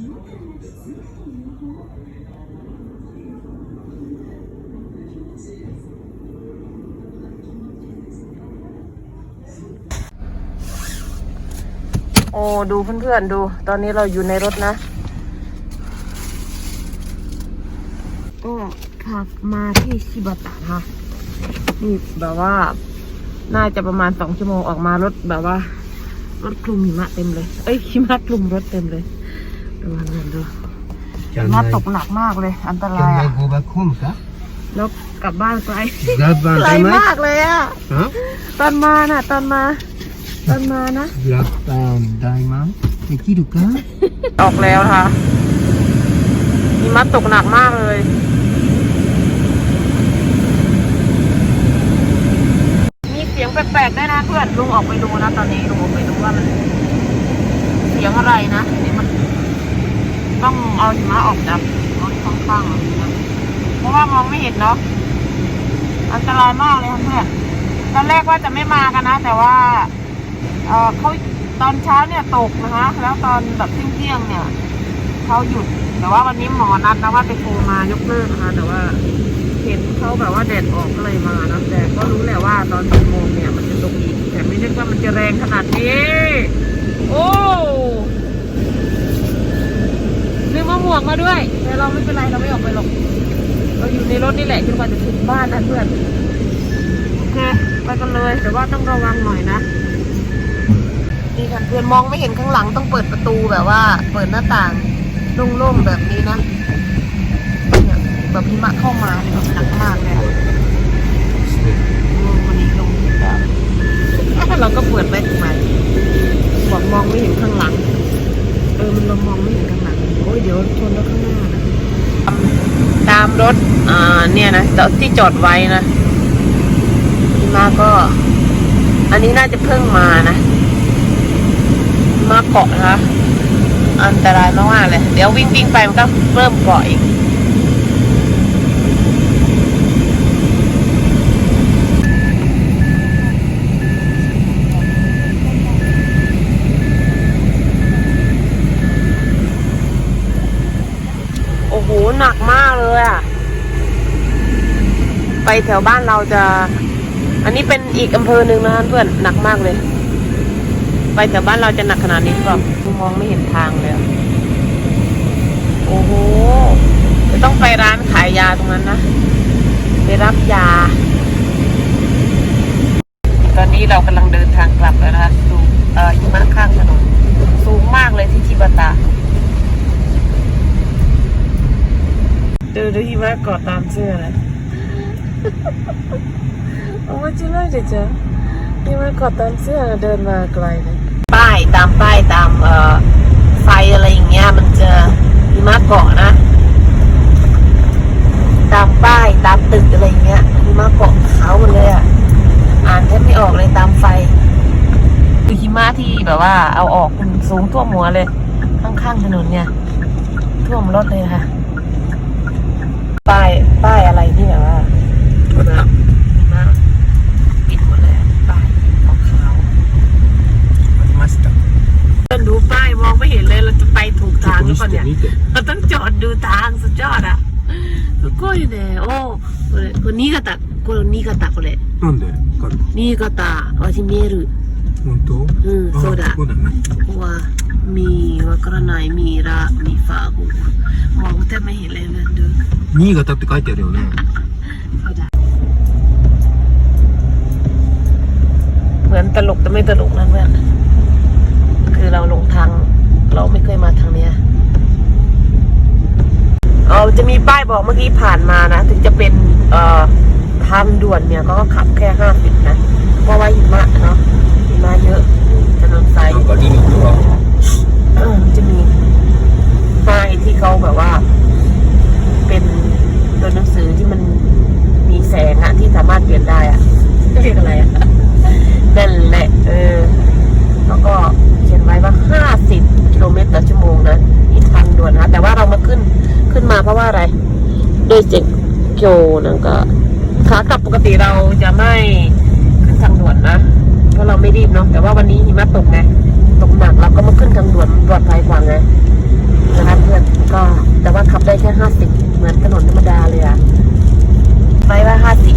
โอ้ดูเพื่อนๆดู ตอนนี้เราอยู่ในรถนะก็ขับมาที่ชิบะตะนะนี่แบบว่า น่าจะประมาณสองชั่วโมงออกมารถแบบว่า รถคลุมหิมะเต็มเลย เอ้ยหิมะคลุมรถเต็มเลย ดูดูมาตกหนักมากเลย อันตรายอะแล้วกลับบ้านไกละไกลมากเลยอะตอนมาน่ะ ตอนมา ตอนมานะ गुलाब डायमा की रुका ออกแล้วค่ะมีมัดตกหนักมากเลย มีเสียงแปลกๆด้วยนะเพื่อนลุงออกไปดูนะ ตอนนี้ลุงออกไปดูว่ามัน เสียงอะไรนะ ต้องเอาหิมะออกจากรถข้างๆเพราะว่ามองไม่เห็นเนาะอันตรายมากเลยเพื่อนตอนแรกว่าจะไม่มากันนะ แต่ว่าเออเขาตอนเช้าเนี่ยตกนะคะ แล้วตอนแบบเที่ยงเนี่ยเขาหยุด แต่ว่าวันนี้หมอนัดนะว่าไปโทรมายกเลิกนะคะ แต่ว่าเห็นเขาแบบว่าแดดออกก็เลยมานะแต่ก็รู้แหละว่าตอนสี่โมงเนี่ยมันจะตกอีกแต่ไม่นึกว่ามันจะแรงขนาดนี้ นึกว่าหมวกมาด้วย แต่เราไม่เป็นไรเราไม่ออกไปหรอก เราอยู่ในรถนี่แหละจนกว่าจะถึงบ้านนะเพื่อนโอเคไปกันเลย แต่ว่าต้องระวังหน่อยนะนี่ค่ะเพื่อนมองไม่เห็นข้างหลังต้องเปิดประตูแบบว่า เปิดหน้าต่างโล่งๆแบบนี้นะเนี่ยแบบหิมะเข้ามาเนี่ยแบบหนักมากเลยอะอืมวันนี้ลงแบบเราก็เปิดไว้ทำไมบอกมองไม่เห็นข้างหลัง เออมันเรามองไม่เห็นข้างหลังโอ้ยเดี๋ยวชนรถข้างหน้านะตามรถอ่าเนี่ยนะที่จอดไว้นะมาก็ อันนี้น่าจะเพิ่งมานะ มาเกาะนะคะอันตรายมากๆเลย เดี๋ยววิ่งวิ่งไปมันก็เริ่มเกาะอีก โอ้โห หนักมากเลยอะ ไปแถวบ้านเราจะ อันนี้เป็นอีกอำเภอหนึ่งนะเพื่อนหนักมากเลย ไปแถวบ้านเราจะหนักขนาดนี้หรือเปล่ามองไม่เห็นทางเลยโอ้โหจะต้องไปร้านขายยาตรงนั้นนะไปรับยา ตอนนี้เรากำลังเดินทางกลับแล้วนะคะสู่เอ่อหิมะข้างถนนสูงมากเลยที่ชิบาตะดูดูหิมะเกาะตามเสื้อเลย โอ้จริงเลยเจ๊จ้ะหิมะเกาะตามเสื้อเดินมาไกลเลยป้ายตามป้ายตามเอ่อไฟอะไรอย่างเงี้ยมันจะหิมะเกาะนะ ตามป้ายตามตึกอะไรอย่างเงี้ยหิมะเกาะเขาหมดเลยอะอ่านแทบไม่ออกเลยตามไฟคือหิมะที่แบบว่า เอาออกมันสูงท่วมหัวเลย ข้างๆถนนเนี่ยท่วมรถเลยค่ะ ป้ายป้ายอะไรที่แบบว่า แบบหิมะปิดหมดเลยอะป้ายขาวๆ ありました。 เดินดูป้ายมองไม่เห็นเลยเราจะไปถูกทางหรือเปล่าเนี่ย 見て。 เราต้องจอดดูทางสุดยอดอ่ะすごいねおこれこれ新潟これ新潟これなんでわかる新潟私見える本当うんあそうだここだな。ここはมีわからないมีระมีฟากูมองแทบไม่เห็นเลยนะดู 新潟って書いてあるよね。 เหมือนตลกแต่ไม่ตลกนะเพื่อนคือเราลงทาง เราไม่เคยมาทางเนี้ยเออจะมีป้ายบอกเมื่อกี้ผ่านมานะ ถึงจะเป็นเอ่อทางด่วนเนี่ยก็ขับแค่ห้าสิบนะ เพราะว่าหิมะ โลเมตรต่อชั่วโมงนะนี่ทางด่วนนะแต่ว่าเรามาขึ้นขึ้นมาเพราะว่าอะไรด้วยเจ็กโจนั่นก็ขากลับปกติเราจะไม่ขึ้นทางด่วนนะเพราะเราไม่รีบเนาะแต่ว่าวันนี้หิมะตกไงตกหนักเราก็มาขึ้นทางด่วนปลอดภัยกว่าไงนะครัเพื่อนก็แต่ว่าขับได้แค่ห้าสิบเหมือนถนนธรรมดาเลยอะไปว่าห้าสิบ